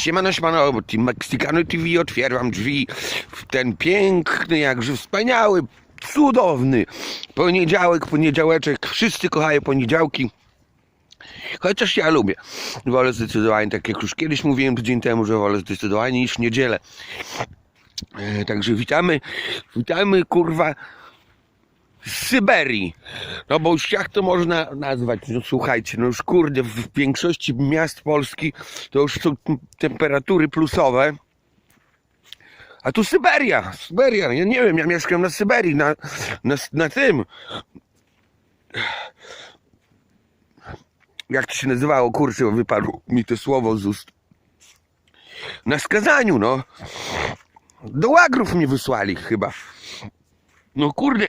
Siemano, siemano, Team Mexicano TV, otwieram drzwi w ten piękny, jakże wspaniały, cudowny poniedziałek, poniedziałeczek. Wszyscy kochają poniedziałki. Chociaż ja lubię. Wolę zdecydowanie, tak jak już kiedyś mówiłem tydzień temu, że wolę zdecydowanie niż niedzielę. E, Także witamy, witamy kurwa z Syberii. No bo już jak to można nazwać? No słuchajcie, no już kurde, w większości miast Polski to już są temperatury plusowe. A tu Syberia, Syberia, ja nie wiem, ja mieszkam na Syberii, na, na, na tym. Jak to się nazywało? Kurczę, wypadło mi to słowo z ust. Na skazaniu, no. Do łagrów mnie wysłali chyba. No kurde,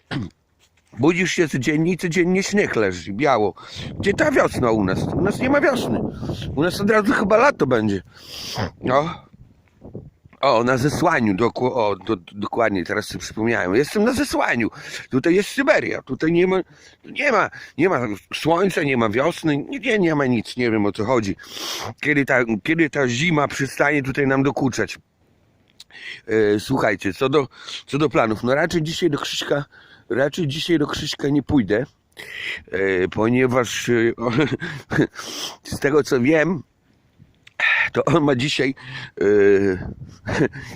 budzisz się codziennie i codziennie śnieg leży, biało. Gdzie ta wiosna u nas? U nas nie ma wiosny. U nas od razu chyba lato będzie. No. O, na zesłaniu, doku, o, do, dokładnie, teraz sobie przypomniałem. Jestem na zesłaniu. Tutaj jest Syberia. Tutaj nie ma, nie ma, nie ma słońca, nie ma wiosny, nie, nie ma nic, nie wiem o co chodzi. Kiedy ta, kiedy ta zima przestanie tutaj nam dokuczać. E, słuchajcie, co do, co do planów, no raczej dzisiaj do Krzyśka, raczej dzisiaj do Krzyśka nie pójdę, e, ponieważ e, z tego co wiem, to on ma dzisiaj e,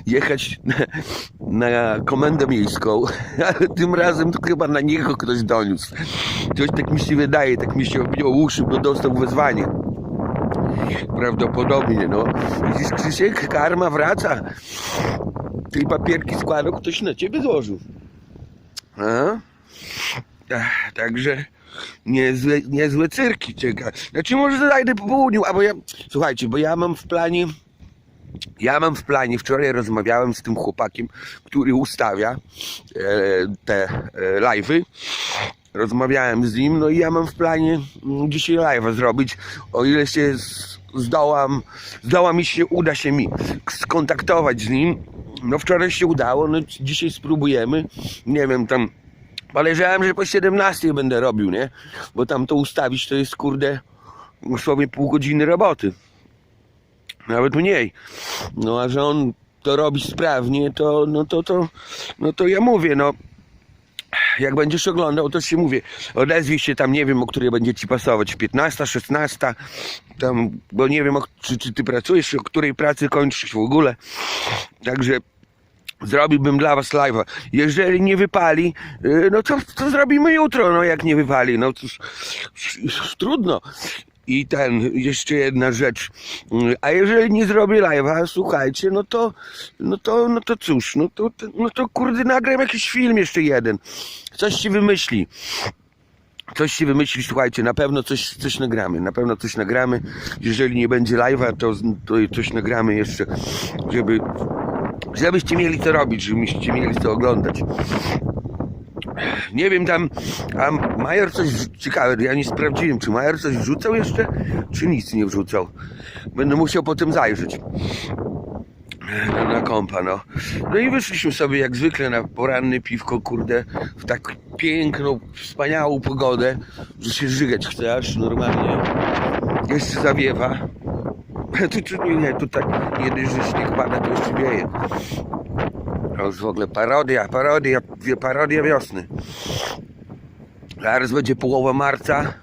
jechać na, komendę miejską, ale tym razem to chyba na niego ktoś doniósł. Coś tak mi się wydaje, tak mi się obiło uszy, bo dostał wezwanie. Prawdopodobnie, no. Widzisz, Krzysiek, karma wraca. Tej papierki składał, ktoś na ciebie złożył. A? Także niezłe, niezłe cyrki czeka. Znaczy może zajdę po południu, albo ja... Słuchajcie, bo ja mam w planie... Ja mam w planie, wczoraj rozmawiałem z tym chłopakiem, który ustawia e, te e, live'y. Rozmawiałem z nim, no i ja mam w planie mm, dzisiaj live'a zrobić, o ile się zdołam, zdoła mi się, uda się mi skontaktować z nim. No wczoraj się udało, no dzisiaj spróbujemy. Nie wiem, tam Podejrzewałem, że po 17 będę robił, nie? Bo tam to ustawić to jest kurde dosłownie pół godziny roboty. Nawet mniej. No a że on to robi sprawnie, to no to to no to ja mówię, no jak będziesz oglądał, to się mówię, odezwij się tam, nie wiem, o której będzie ci pasować, 15, 16, tam, bo nie wiem, czy, czy ty pracujesz, o której pracy kończysz w ogóle. Także zrobiłbym dla was live'a. Jeżeli nie wypali, yy, no to, to zrobimy jutro, no jak nie wypali, no cóż, trudno. I ten, jeszcze jedna rzecz. Yy, A jeżeli nie zrobię live'a, słuchajcie, no to, no to, no to cóż, no to, no to kurde nagram jakiś film jeszcze jeden. Coś się wymyśli. Coś się wymyśli, słuchajcie, na pewno coś, coś nagramy, na pewno coś nagramy. Jeżeli nie będzie live'a, to, to coś nagramy jeszcze, żeby żebyście mieli co robić, żebyście mieli co oglądać. Nie wiem tam, a Major coś ciekawe, ja nie sprawdziłem, czy Major coś wrzucał jeszcze, czy nic nie wrzucał. Będę musiał potem zajrzeć na, na kompa, no. No i wyszliśmy sobie jak zwykle na poranne piwko, kurde, w tak piękną, wspaniałą pogodę, że się żygać chce aż normalnie. Jeszcze zawiewa. Tu, tu, nie, tu tak że śnieg pada, to jeszcze wieje. To już w ogóle parodia, parodia, parodia wiosny. Zaraz będzie połowa marca.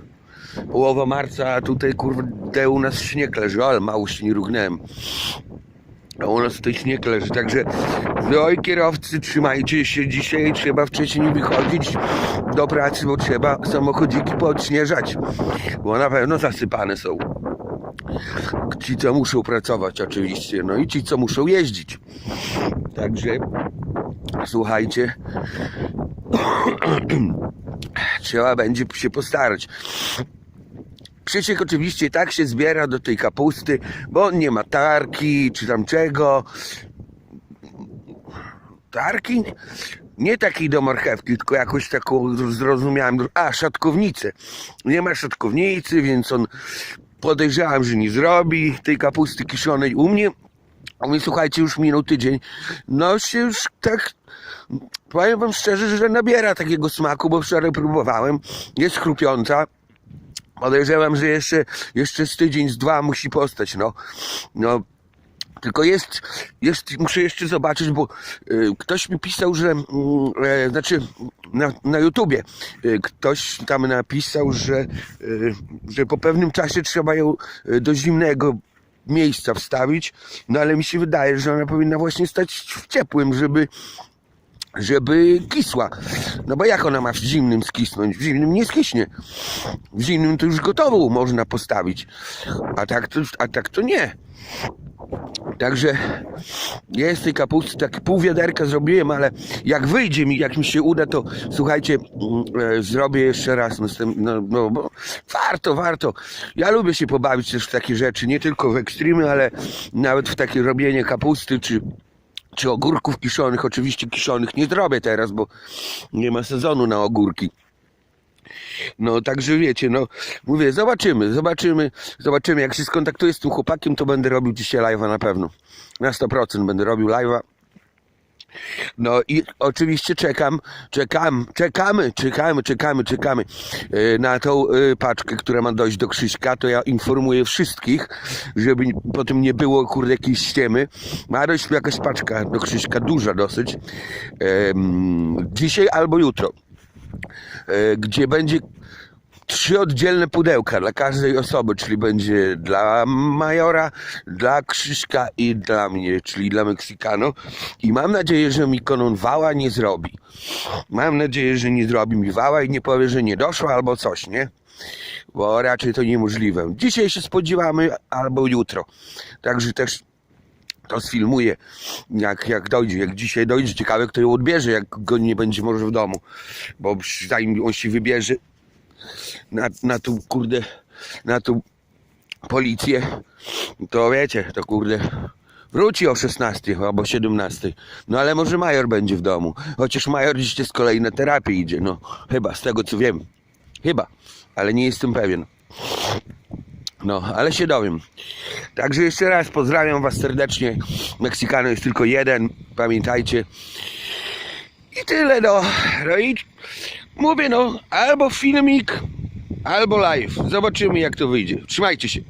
Połowa marca, a tutaj kurde u nas śnieg leży, ale mało się nie rugnąłem. A u nas tutaj śnieg leży, także oj kierowcy trzymajcie się dzisiaj, trzeba wcześniej wychodzić do pracy, bo trzeba samochodziki podśnieżać, bo na pewno zasypane są. Ci, co muszą pracować oczywiście, no i ci, co muszą jeździć. Także słuchajcie, trzeba będzie się postarać. Krzysiek oczywiście tak się zbiera do tej kapusty, bo on nie ma tarki czy tam czego. Tarki? Nie takiej do marchewki, tylko jakąś taką zrozumiałem. A, szatkownicę. Nie ma szatkownicy, więc on podejrzewam, że nie zrobi tej kapusty kiszonej u mnie. A mnie słuchajcie, już minął tydzień. No się już tak powiem wam szczerze, że nabiera takiego smaku, bo wczoraj próbowałem. Jest chrupiąca. Podejrzewam, że jeszcze, jeszcze z tydzień, z dwa musi postać, no. No, Tylko jest, jest, muszę jeszcze zobaczyć, bo y, ktoś mi pisał, że, e, znaczy na, na YouTubie, y, ktoś tam napisał, że, y, że po pewnym czasie trzeba ją y, do zimnego miejsca wstawić, no ale mi się wydaje, że ona powinna właśnie stać w ciepłym, żeby, żeby kisła. No bo jak ona ma w zimnym skisnąć? W zimnym nie skiśnie. W zimnym to już gotową można postawić, a tak to, a tak to nie. Także jest tej kapusty, tak pół wiaderka zrobiłem, ale jak wyjdzie mi, jak mi się uda, to słuchajcie, mm, e, zrobię jeszcze raz. następ- No, no bo warto, warto. Ja lubię się pobawić też w takie rzeczy, nie tylko w ekstremy, ale nawet w takie robienie kapusty, czy, czy ogórków kiszonych. Oczywiście kiszonych nie zrobię teraz, bo nie ma sezonu na ogórki. No także wiecie, no mówię, zobaczymy, zobaczymy, zobaczymy. Jak się skontaktuję z tym chłopakiem, to będę robił dzisiaj live'a na pewno. Na 100% będę robił live'a. No i oczywiście czekam, czekam, czekamy, czekamy, czekamy, czekamy e, na tą e, paczkę, która ma dojść do Krzyśka, to ja informuję wszystkich, żeby potem nie było kurde jakiejś ściemy. Ma dojść jakaś paczka do Krzyśka, duża dosyć. Dzisiaj albo jutro gdzie będzie trzy oddzielne pudełka dla każdej osoby, czyli będzie dla Majora, dla Krzyśka i dla mnie, czyli dla Meksykano. I mam nadzieję, że mi Konon wała nie zrobi. Mam nadzieję, że nie zrobi mi wała i nie powie, że nie doszło albo coś, nie? Bo raczej to niemożliwe. Dzisiaj się spodziewamy albo jutro. Także też to sfilmuję, jak, jak dojdzie, jak dzisiaj dojdzie. Ciekawe, kto ją odbierze, jak go nie będzie może w domu. Bo zanim on się wybierze na, na tą, kurde, na tą policję, to wiecie, to kurde, wróci o 16 albo 17. No ale może major będzie w domu. Chociaż major dzisiaj z kolei na terapię idzie, no chyba, z tego co wiem. Chyba, ale nie jestem pewien. No, ale się dowiem. Także jeszcze raz pozdrawiam Was serdecznie. Meksykano jest tylko jeden, pamiętajcie. I tyle, no. No i mówię, no, albo filmik, albo live. Zobaczymy, jak to wyjdzie. Trzymajcie się.